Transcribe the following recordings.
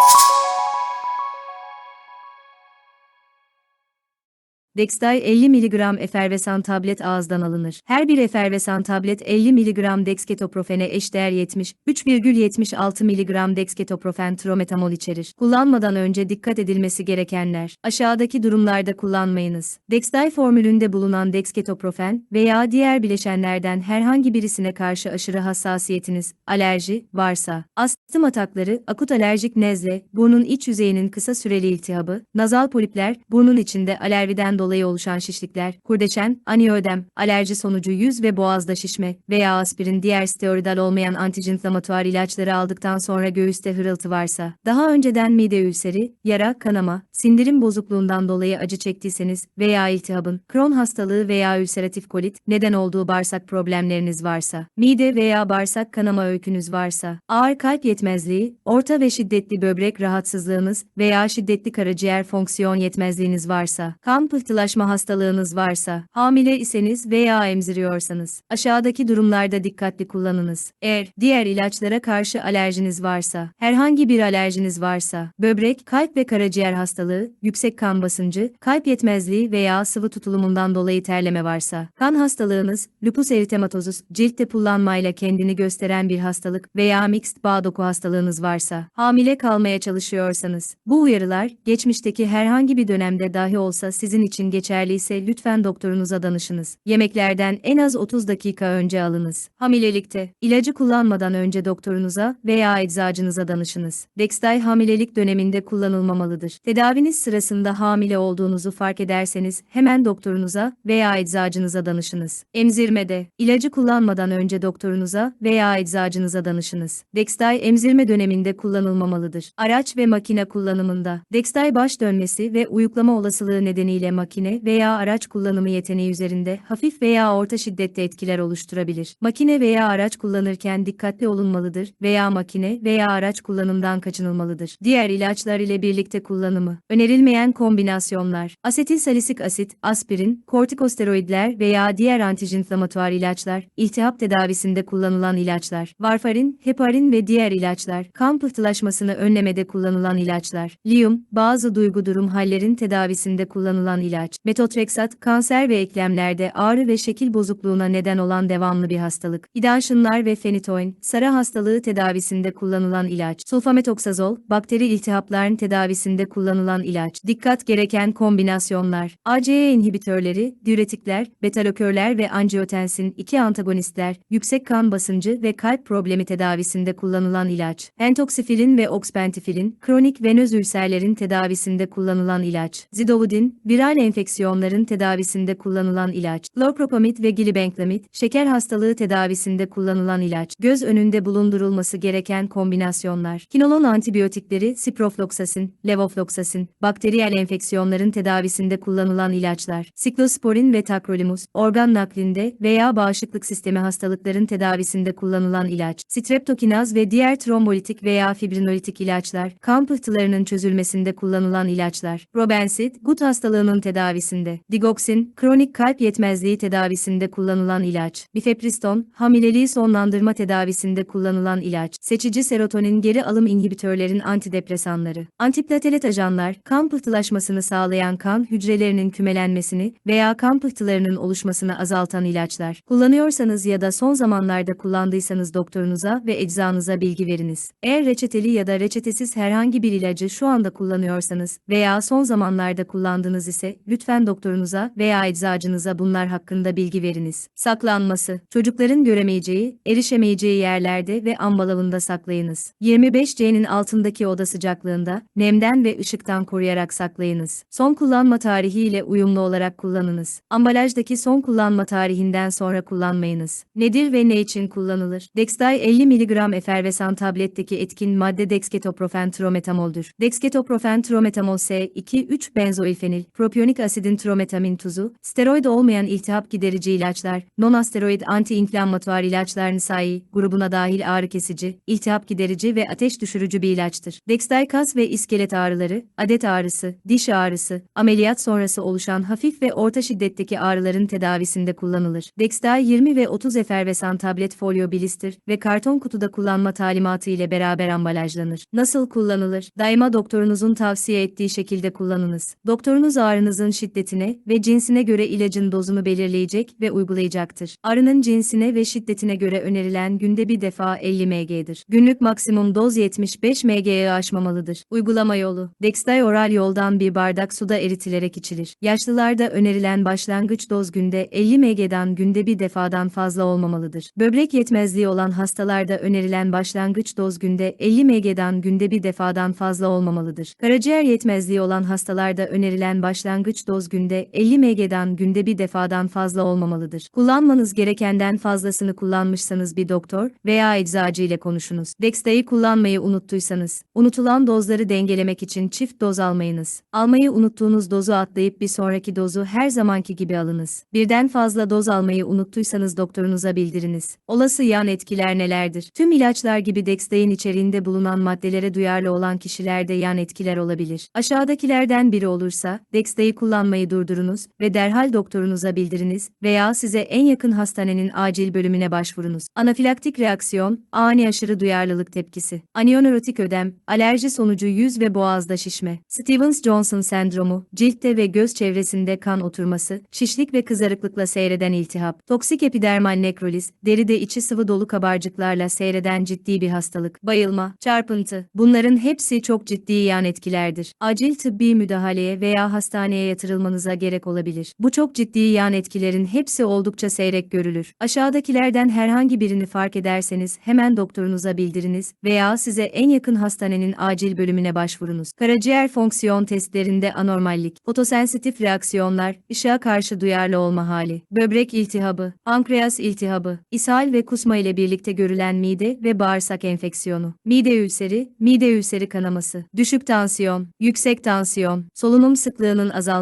you Dextay 50 mg efervesan tablet ağızdan alınır. Her bir efervesan tablet 50 mg dexketoprofene eşdeğer 70, 3,76 mg dexketoprofen trometamol içerir. Kullanmadan önce dikkat edilmesi gerekenler. Aşağıdaki durumlarda kullanmayınız. Dextay formülünde bulunan dexketoprofen veya diğer bileşenlerden herhangi birisine karşı aşırı hassasiyetiniz, alerji varsa, astım atakları, akut alerjik nezle, burnun iç yüzeyinin kısa süreli iltihabı, nazal polipler, burnun içinde alerjiden dolayı oluşan şişlikler, kurdeçen, aniödem, alerji sonucu yüz ve boğazda şişme veya aspirin diğer steroidal olmayan antiinflamatuar ilaçları aldıktan sonra göğüste hırıltı varsa, daha önceden mide ülseri, yara, kanama, sindirim bozukluğundan dolayı acı çektiyseniz veya iltihabın, Crohn hastalığı veya ülseratif kolit neden olduğu bağırsak problemleriniz varsa, mide veya bağırsak kanama öykünüz varsa, ağır kalp yetmezliği, orta ve şiddetli böbrek rahatsızlığınız veya şiddetli karaciğer fonksiyon yetmezliğiniz varsa, kan pıhtılaşma hastalığınız varsa, hamile iseniz veya emziriyorsanız, aşağıdaki durumlarda dikkatli kullanınız. Eğer diğer ilaçlara karşı alerjiniz varsa, herhangi bir alerjiniz varsa, böbrek, kalp ve karaciğer hastalığı, yüksek kan basıncı, kalp yetmezliği veya sıvı tutulumundan dolayı terleme varsa, kan hastalığınız, lupus eritematosus, ciltte pullanmayla kendini gösteren bir hastalık veya mixed bağ doku hastalığınız varsa, hamile kalmaya çalışıyorsanız, bu uyarılar, geçmişteki herhangi bir dönemde dahi olsa sizin için geçerliyse lütfen doktorunuza danışınız. Yemeklerden en az 30 dakika önce alınız. Hamilelikte, ilacı kullanmadan önce doktorunuza veya eczacınıza danışınız. Dextay hamilelik döneminde kullanılmamalıdır. Tedaviniz sırasında hamile olduğunuzu fark ederseniz hemen doktorunuza veya eczacınıza danışınız. Emzirmede, ilacı kullanmadan önce doktorunuza veya eczacınıza danışınız. Dextay emzirme döneminde kullanılmamalıdır. Araç ve makine kullanımında, Dextay baş dönmesi ve uyuklama olasılığı nedeniyle makine veya araç kullanımı yeteneği üzerinde hafif veya orta şiddette etkiler oluşturabilir. Makine veya araç kullanırken dikkatli olunmalıdır veya makine veya araç kullanımdan kaçınılmalıdır. Diğer ilaçlar ile birlikte kullanımı. Önerilmeyen kombinasyonlar. Asetilsalisik asit, aspirin, kortikosteroidler veya diğer antiinflamatuar ilaçlar, iltihap tedavisinde kullanılan ilaçlar. Varfarin, heparin ve diğer ilaçlar, kan pıhtılaşmasını önlemede kullanılan ilaçlar. Liyum, bazı duygu durum hallerin tedavisinde kullanılan ilaç. Metotreksat, kanser ve eklemlerde ağrı ve şekil bozukluğuna neden olan devamlı bir hastalık. İdanşınlar ve fenitoin, sarı hastalığı tedavisinde kullanılan ilaç. Sulfametoksazol, bakteri iltihapların tedavisinde kullanılan ilaç. Dikkat gereken kombinasyonlar. ACE inhibitörleri, diüretikler, betalokörler ve angiotensin 2 antagonistler, yüksek kan basıncı ve kalp problemi tedavisinde kullanılan ilaç. Entoksifilin ve oxpentifilin, kronik venöz ülserlerin tedavisinde kullanılan ilaç. Zidovudin, viral enfeksiyonların tedavisinde kullanılan ilaç. Lopropamid ve glibenclamid, şeker hastalığı tedavisinde kullanılan ilaç. Göz önünde bulundurulması gereken kombinasyonlar. Kinolon antibiyotikleri, ciprofloxacin, levofloxacin, bakteriyel enfeksiyonların tedavisinde kullanılan ilaçlar. Siklosporin ve takrolimus, organ naklinde veya bağışıklık sistemi hastalıkların tedavisinde kullanılan ilaç. Streptokinaz ve diğer trombolitik veya fibrinolitik ilaçlar, kan pıhtılarının çözülmesinde kullanılan ilaçlar. Probensid, gut hastalığının tedavisinde. Digoksin, kronik kalp yetmezliği tedavisinde kullanılan ilaç. Bifepriston, hamileliği sonlandırma tedavisinde kullanılan ilaç. Seçici serotonin geri alım inhibitörlerin antidepresanları. Antiplatelet ajanlar, kan pıhtılaşmasını sağlayan kan hücrelerinin kümelenmesini veya kan pıhtılarının oluşmasını azaltan ilaçlar. Kullanıyorsanız ya da son zamanlarda kullandıysanız doktorunuza ve eczanıza bilgi veriniz. Eğer reçeteli ya da reçetesiz herhangi bir ilacı şu anda kullanıyorsanız veya son zamanlarda kullandınız ise lütfen doktorunuza veya eczacınıza bunlar hakkında bilgi veriniz. Saklanması. Çocukların göremeyeceği, erişemeyeceği yerlerde ve ambalavında saklayınız. 25C'nin altındaki oda sıcaklığında, nemden ve ışıktan koruyarak saklayınız. Son kullanma tarihi ile uyumlu olarak kullanınız. Ambalajdaki son kullanma tarihinden sonra kullanmayınız. Nedir ve ne için kullanılır? Dextay 50 mg efervesan tabletteki etkin madde dexketoprofen trometamoldür. Dexketoprofen trometamol S2-3 benzoilfenil, propionik Asidin trometamin tuzu, steroid olmayan iltihap giderici ilaçlar, non-asteroid anti-inflamatuar ilaçlar NSAID grubuna dahil ağrı kesici, iltihap giderici ve ateş düşürücü bir ilaçtır. Dextay kas ve iskelet ağrıları, adet ağrısı, diş ağrısı, ameliyat sonrası oluşan hafif ve orta şiddetteki ağrıların tedavisinde kullanılır. Dextay 20 ve 30 efervesan tablet folyo blister ve karton kutuda kullanma talimatı ile beraber ambalajlanır. Nasıl kullanılır? Daima doktorunuzun tavsiye ettiği şekilde kullanınız. Doktorunuz ağrınızın şiddetine ve cinsine göre ilacın dozunu belirleyecek ve uygulayacaktır. Ağrının cinsine ve şiddetine göre önerilen günde bir defa 50 mg'dir. Günlük maksimum doz 75 mg'ye aşmamalıdır. Uygulama yolu. Dextay oral yoldan bir bardak suda eritilerek içilir. Yaşlılarda önerilen başlangıç doz günde 50 mg'dan günde bir defadan fazla olmamalıdır. Böbrek yetmezliği olan hastalarda önerilen başlangıç doz günde 50 mg'dan günde bir defadan fazla olmamalıdır. Karaciğer yetmezliği olan hastalarda önerilen başlangıç doz günde 50 mg'dan günde bir defadan fazla olmamalıdır. Kullanmanız gerekenden fazlasını kullanmışsanız bir doktor veya eczacı ile konuşunuz. Dexta'yı kullanmayı unuttuysanız, unutulan dozları dengelemek için çift doz almayınız. Almayı unuttuğunuz dozu atlayıp bir sonraki dozu her zamanki gibi alınız. Birden fazla doz almayı unuttuysanız doktorunuza bildiriniz. Olası yan etkiler nelerdir? Tüm ilaçlar gibi Dexta'nın içeriğinde bulunan maddelere duyarlı olan kişilerde yan etkiler olabilir. Aşağıdakilerden biri olursa, Dexta'yı kullanmayı durdurunuz ve derhal doktorunuza bildiriniz veya size en yakın hastanenin acil bölümüne başvurunuz. Anafilaktik reaksiyon, ani aşırı duyarlılık tepkisi. Aniyonörotik ödem, alerji sonucu yüz ve boğazda şişme. Stevens-Johnson sendromu, ciltte ve göz çevresinde kan oturması, şişlik ve kızarıklıkla seyreden iltihap. Toksik epidermal nekroliz, deride içi sıvı dolu kabarcıklarla seyreden ciddi bir hastalık. Bayılma, çarpıntı. Bunların hepsi çok ciddi yan etkilerdir. Acil tıbbi müdahaleye veya hastaneye yatırılmanıza gerek olabilir. Bu çok ciddi yan etkilerin hepsi oldukça seyrek görülür. Aşağıdakilerden herhangi birini fark ederseniz hemen doktorunuza bildiriniz veya size en yakın hastanenin acil bölümüne başvurunuz. Karaciğer fonksiyon testlerinde anormallik, fotosensitif reaksiyonlar, ışığa karşı duyarlı olma hali, böbrek iltihabı, pankreas iltihabı, ishal ve kusma ile birlikte görülen mide ve bağırsak enfeksiyonu, mide ülseri, mide ülseri kanaması, düşük tansiyon, yüksek tansiyon, solunum sıklığının azalması,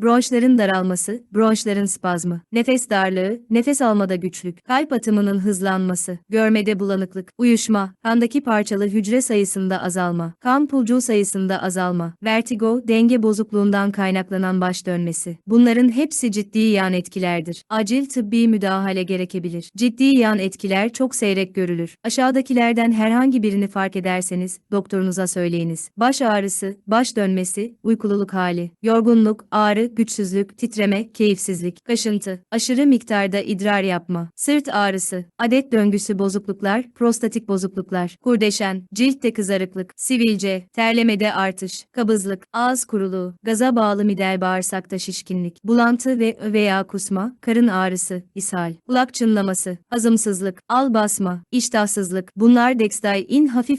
bronşların daralması, bronşların spazmı, nefes darlığı, nefes almada güçlük, kalp atımının hızlanması, görmede bulanıklık, uyuşma, kandaki parçalı hücre sayısında azalma, kan pulcuğu sayısında azalma, vertigo, denge bozukluğundan kaynaklanan baş dönmesi. Bunların hepsi ciddi yan etkilerdir. Acil tıbbi müdahale gerekebilir. Ciddi yan etkiler çok seyrek görülür. Aşağıdakilerden herhangi birini fark ederseniz doktorunuza söyleyiniz. Baş ağrısı, baş dönmesi, uykululuk hali, yorgunluk, ağrı, güçsüzlük, titreme, keyifsizlik, kaşıntı, aşırı miktarda idrar yapma, sırt ağrısı, adet döngüsü bozukluklar, prostatik bozukluklar, kurdeşen, ciltte kızarıklık, sivilce, terlemede artış, kabızlık, ağız kuruluğu, gaza bağlı midel bağırsakta şişkinlik, bulantı ve veya kusma, karın ağrısı, ishal, kulak çınlaması, hazımsızlık, al basma, iştahsızlık bunlar Dextay in hafif